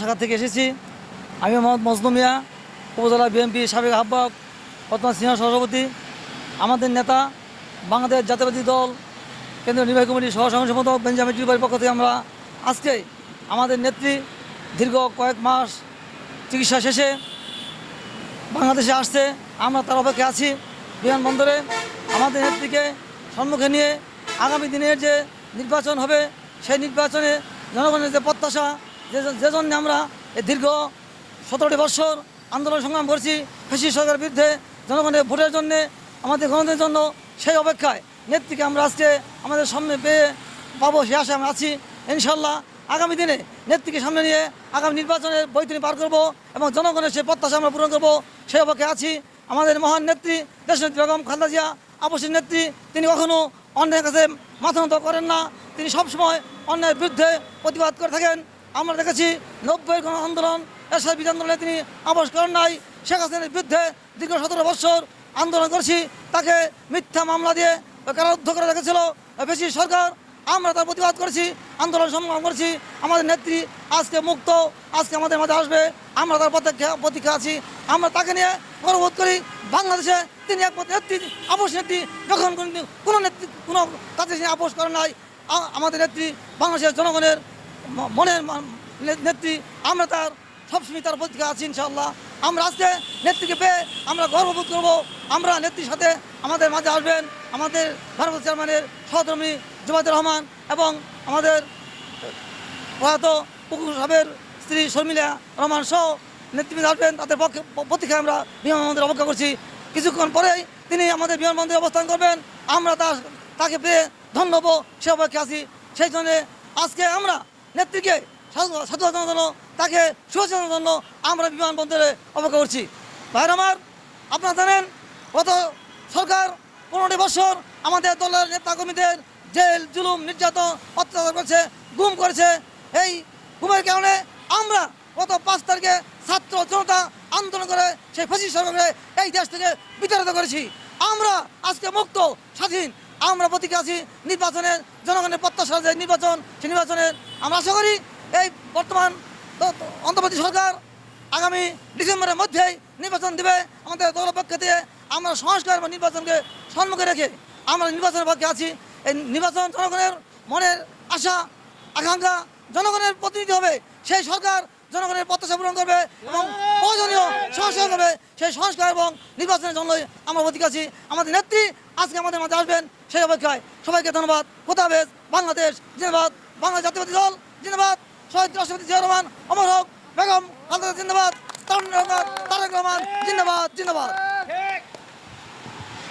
শাখা থেকে এসেছি। আমি মোহাম্মদ মজনু মিয়া, উপজেলা বিএনপি সাবেক আহ্বায়ক, বর্তমান সিনিয়র সভাপতি আমাদের নেতা, বাংলাদেশ জাতীয়বাদী দল, কেন্দ্রীয় নির্বাহী কমিটির সহ সঙ্গে সম্পাদক বেঞ্জামিন টিউবাইয়ের পক্ষ থেকে আমরা আজকে আমাদের নেত্রী দীর্ঘ কয়েক মাস চিকিৎসা শেষে বাংলাদেশে আসছে। আমরা তার অপেক্ষা আছি বিমানবন্দরে। আমাদের নেত্রীকে সম্মুখে নিয়ে আগামী দিনের যে নির্বাচন হবে, সেই নির্বাচনে জনগণের যে প্রত্যাশা যে জন্য আমরা এই দীর্ঘ সতেরোটি বছর আন্দোলন সংগ্রাম করছি ফেসি সরকারের বিরুদ্ধে জনগণের ভোটের জন্য, আমাদের গণতন্ত্রের জন্য সেই অপেক্ষায় নেত্রীকে আমরা আজকে আমাদের সামনে পেয়ে পাবো সে আশায় আমরা আছি। ইনশাল্লাহ আগামী দিনে নেত্রীকে সামনে নিয়ে আগামী নির্বাচনের বৈতরণী পার করব এবং জনগণের সেই প্রত্যাশা আমরা পূরণ করব, সেই অপেক্ষায় আছি। আমাদের মহান নেত্রী, দেশনেত্রী বেগম খালেদা জিয়া, আপসের নেত্রী, তিনি কখনো অন্যের কাছে মাথা করেন না। তিনি সবসময় অন্যায়ের বিরুদ্ধে প্রতিবাদ করে থাকেন। আমরা দেখেছি নব্বই গণ আন্দোলন এসআই বিধি আন্দোলনে তিনি আপোষ করেন নাই। শেখ হাসিনার বিরুদ্ধে দীর্ঘ সতেরো বছর আন্দোলন করছি। তাকে মিথ্যা মামলা দিয়ে কারারুদ্ধ করে রেখেছিল বেশি সরকার। আমরা তার প্রতিবাদ করেছি, আন্দোলন সংগ্রাম করছি। আমাদের নেত্রী আজকে মুক্ত, আজকে আমাদের মাঝে আসবে। আমরা তার প্রতীক্ষা প্রতীক্ষা আছি। আমরা তাকে নিয়ে গর্ববোধ করি। বাংলাদেশে তিনি একমাত্র নেত্রী আপোষ নেত্রী। যখন কোনো- নেত্রী কোনো তাদের আপোষ করে নাই। আমাদের নেত্রী বাংলাদেশের জনগণের মনের নেত্রী, আমরা তার সবসময় তার প্রতীক্ষা আছি ইনশাল্লাহ আমরা আজকে নেত্রীকে পেয়ে আমরা গর্ববোধ করব। আমরা নেত্রীর সাথে আমাদের মাঝে আসবেন আমাদের ভারত চেয়ারম্যানের সহধর্মী জুবাইদুর রহমান এবং আমাদের প্রয়াত পুকুর সাহেবের স্ত্রী শর্মিলা রহমান সহ নেতৃবৃন্দ আসবেন। তাদের পক্ষে প্রতীক্ষায় আমরা বিমানবন্দরে অপেক্ষা করছি। কিছুক্ষণ পরেই তিনি আমাদের বিমানবন্দরে অবস্থান করবেন। আমরা তার তাকে পেয়ে ধন্য হব। সে অপেক্ষা আছি। সেই জন্যে আজকে আমরা নেত্রীকে সাধু- জানানোর জন্য, তাকে শুভেচ্ছা জন্য আমরা বিমানবন্দরে অপেক্ষা করছি। ভাইর আমার, আপনারা জানেন, গত সরকার পনেরোটি বছর আমাদের দলের নেতাকর্মীদের জেল, জুলুম, নির্যাতন, অত্যাচার করেছে, গুম করেছে। এই গুমের কারণে আমরা গত পাঁচ তারিখে ছাত্র জনতা আন্দোলন করে সেই ফসি সরকারকে এই দেশ থেকে বিতাড়িত করেছি। আমরা আজকে মুক্ত, স্বাধীন আমরা প্রতীক্ষা আছি নির্বাচনের, জনগণের প্রত্যাশা যে নির্বাচন সেই নির্বাচনের। আমরা আশা করি এই বর্তমান অন্তর্বর্তী সরকার আগামী ডিসেম্বরের মধ্যেই নির্বাচন দেবে। আমাদের দল পক্ষে দিয়ে আমরা সংস্কার এবং নির্বাচনকে সম্মুখে রেখে আমরা নির্বাচনের পক্ষে আছি। এই নির্বাচন জনগণের মনের আশা, আকাঙ্ক্ষা জনগণের প্রতিনিধি হবে। সেই সরকার জনগণের প্রত্যাশা পূরণ করবে এবং প্রয়োজনীয় সংস্কার করবে। সেই সংস্কার এবং নির্বাচনের জন্যই আমরা প্রতীক্ষা আছি। আমাদের নেত্রী আজকে আমাদের মাঝে আসবেন সেই অপেক্ষায়। সবাইকে ধন্যবাদ। খোদাবেজ বাংলাদেশ জিন্দাবাদ। বাংলা জাতীয়বাদী দল জিন্দাবাদ। শহীদ রাষ্ট্রপতি জিয়া রহমান, অমর হক, বেগম খালেদা জিন্দাবাদ তারেক রহমান, জিন্দাবাদ জিন্দাবাদ।